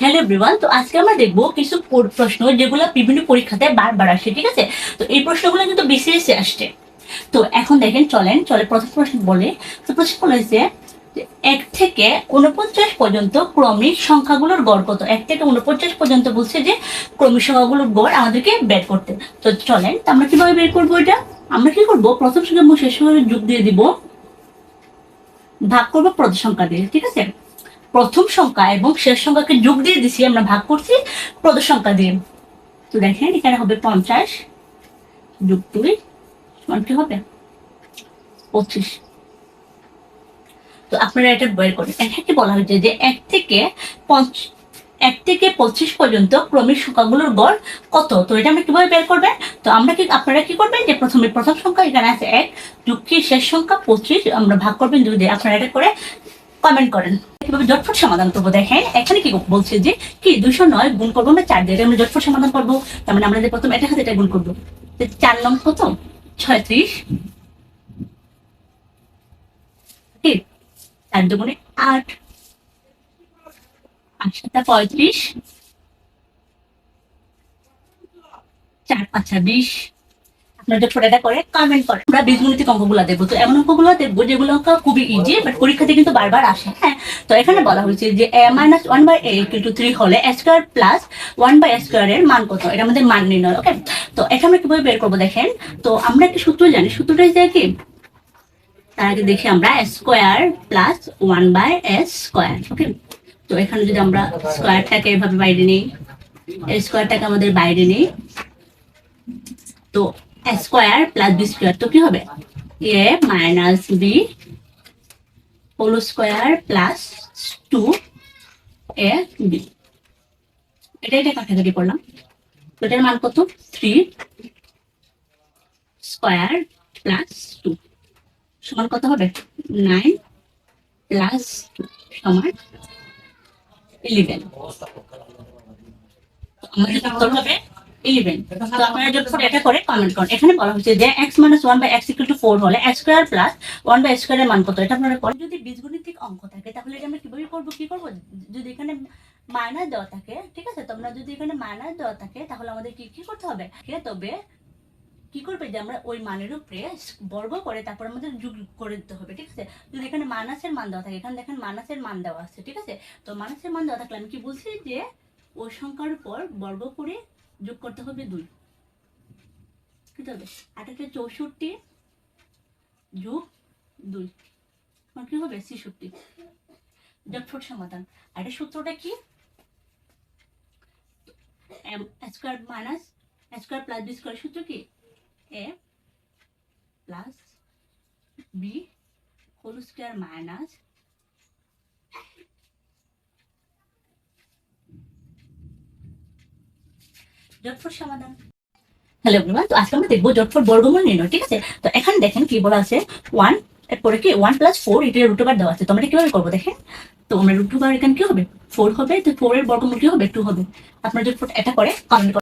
Hello everyone তো আজকে আমরা দেখব কিছু প্রশ্ন যেগুলো বিভিন্ন পরীক্ষাতে বারবার আসে, ঠিক আছে? তো এই প্রশ্নগুলো কিন্তু বিসিএসে আসছে। তো এখন দেখেন, চলেন, চলে প্রথম প্রশ্ন বলে। তো প্রশ্ন বলেছে এক থেকে উনপঞ্চাশ পর্যন্ত ক্রমিক সংখ্যাগুলোর গড় কত? এক থেকে উনপঞ্চাশ পর্যন্ত বলছে যে, ক্রমিক সংখ্যাগুলোর গড় আমাদেরকে বের করতে। তো চলেন, তো আমরা কীভাবে বের করব এটা? আমরা কি করব? প্রথম সংখ্যা এবং শেষ যোগ দিয়ে দিব, ভাগ করব প্রথম সংখ্যা দিয়ে, ঠিক আছে? প্রথম সংখ্যা এবং শেষ সংখ্যাকে যোগ দিয়ে দিছি, আমরা ভাগ করছি প্রথম সংখ্যা দিয়ে। তো দেখেন, এখানে হবে পঞ্চাশ যোগ দুই, সমান কি হবে? পঁচিশ। তো আপনারা এটা বের করেন। এখানে বলা হয়েছে যে এক থেকে পঞ্চ, এক থেকে পঁচিশ পর্যন্ত ক্রমিক সংখ্যাগুলোর গড় কত? তো এটা আমরা কীভাবে বের করবেন? তো আমরা কি, আপনারা কি করবেন যে প্রথমে প্রথম সংখ্যা এখানে আছে এক কি শেষ সংখ্যা? পঁচিশ, আমরা ভাগ করবেন দিয়ে। আপনারা এটা করে কমেন্ট করেন। কীভাবে জটফট সমাধান করব? দেখেন, এখানে কি বলছে যে, কি দুশো নয় গুণ করব আমরা চার? দিয়ে আমরা জটফট সমাধান করব। তার মানে আমরা যে প্রথম এটা হাতে এটা গুণ করব। চার নং কত ছয়ত্রিশ। চার দুগুণে আট। আট পঁয়ত্রিশ। চার পাঁচা বিশ। যখন এটা করে কমেন্ট করে। আমরা বীজগণিতিক অঙ্কগুলো দেখব। তো এমন অঙ্কগুলো দেখব যেগুলো অঙ্ক খুবই ইজি বাট পরীক্ষাতে কিন্তু বারবার আসে হ্যাঁ? তো এখানে বলা হয়েছে যে, a minus one by a two three হলে square plus one by square এর মান কত? এটা আমাদের মান নির্ণয় ওকে তো এটা আমরা কীভাবে বের করব দেখেন? তো আমরা একটা সূত্র জানি। সূত্রটা যে কি? তার আগে দেখি আমরা square plus one by S square okay তো এখানে যদি আমরা স্কোয়ারটাকে এভাবে বাইরে নিই স্কোয়ারটাকে আমাদের বাইরে নিই, তো স্কোয়ার প্লাস বি স্কোয়ার, তো কি হবে? A minus b whole square plus two a b. এটা এটা কাটাকাটি করলাম? এটার মান কত? Three square plus two. সমান কত হবে? নাইন প্লাস টু সমান ইলেভেন আমাদের হবে মান অঙ্ক থাকে, তাহলে মাইনাস দেওয়া থাকে, ঠিক আছে? এখানে মাইনাস দেওয়া থাকে, তাহলে কি করতে হবে? তবে কি করবে যে আমরা ওই মানের উপরে বর্গ করে তারপর আমাদের যোগ করে দিতে হবে, ঠিক আছে? যদি এখানে মানাসের মান দেওয়া থাকে, এখানে দেখেন মানাসের মান দেওয়া আছে, ঠিক আছে? তো মানাসের মান দেওয়া থাকলে আমি কি বলছি যে ওই সংখ্যার উপর বর্গ করে যোগ করতে হবে দুই। কি হবে। আঠাশে চৌষট্টি যোগ দুই। কি হবে? ছেষট্টি। জটফট সমাধান। আর এটা সূত্রটা কি? M square minus square plus b square সূত্র কি? A plus b whole square minus জটফট সমাধান। হ্যালো এভরিওয়ান তো আজকে আমরা দেখব জটফট বর্গমূল নির্ণয়, ঠিক আছে? তো এখানে দেখেন কি বলা আছে ওয়ান এরপরে কি ওয়ান প্লাস ফোর এটার রুট ওভার দেওয়া আছে। তো আমরা কীভাবে করব দেখেন? তো আমরা রুট ওভার এখানে কি হবে? ফোর হবে, তো ফোর এর বর্গমূল কি হবে? টু হবে। আপনারা জটফট এটা করে কমেন্ট